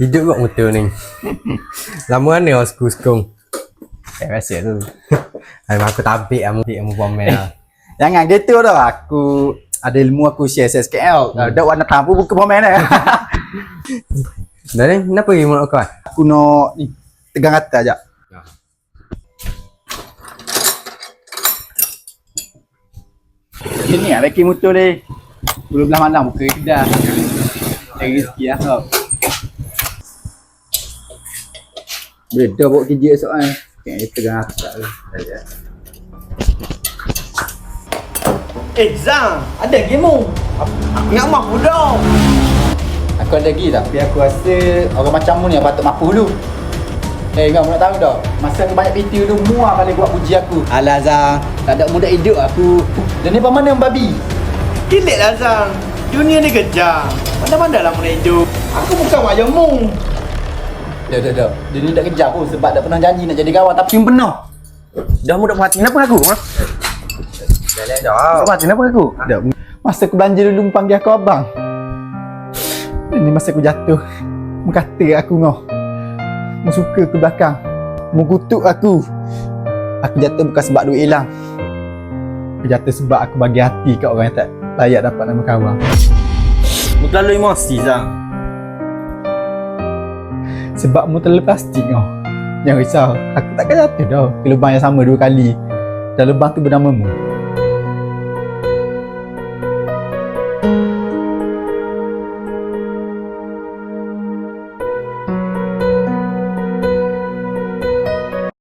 Hidup kat motor ni. Lama mana aku sekung. Eh, biasa tu. Hai aku tabik kamu dik kamu pamer lah. Jangan gitu dah. Aku ada ilmu aku share share SKL. Hmm. Dah warna tampu buka pemain dah. Dah ni kenapa pergi mulut kau? aku nak ni tegang kata aja. Ya. Ini ah bagi motor ni. Belum belah malam buka kedai. Cari rezeki lah kau. Beda bawa kerja esok kan. Kayaknya tegang kata tu. Eh Zang, ada game mu? Aku nak mampu dah. Aku ada lagi tapi aku rasa orang macam mu ni yang patut mampu dulu. Eh kau nak tahu dah. Masa aku banyak PT dulu muak balik buat puji aku. Alah Zang, tak ada muda hidup aku. Dan ni mana yang babi? Kilik lah Zang. Dunia ni kejam. Mana-mana lah mulai hidup. Aku bukan macam mu. Dah dah dah. Dia ni tak kejar pun sebab dah pernah janji nak jadi kawan tapi pernah. Dah mudah perhatian apa aku? Ha? Dah dah. Perhatian apa aku? Dah. Masa aku belanja dulu mu panggil aku abang. Dan ni masa aku jatuh. Mu kata aku ngah. Mu suka ke belakang. Mu kutuk aku. Aku jatuh bukan sebab duit hilang. Aku jatuh sebab aku bagi hati kat orang yang tak layak dapat nama kawan. Mu terlalu emosi Zang. Sebab mu terlalu plastik kau. Jangan risau. Aku takkan jatuh dah. Ke lubang yang sama dua kali. Dan lubang tu bernama mu.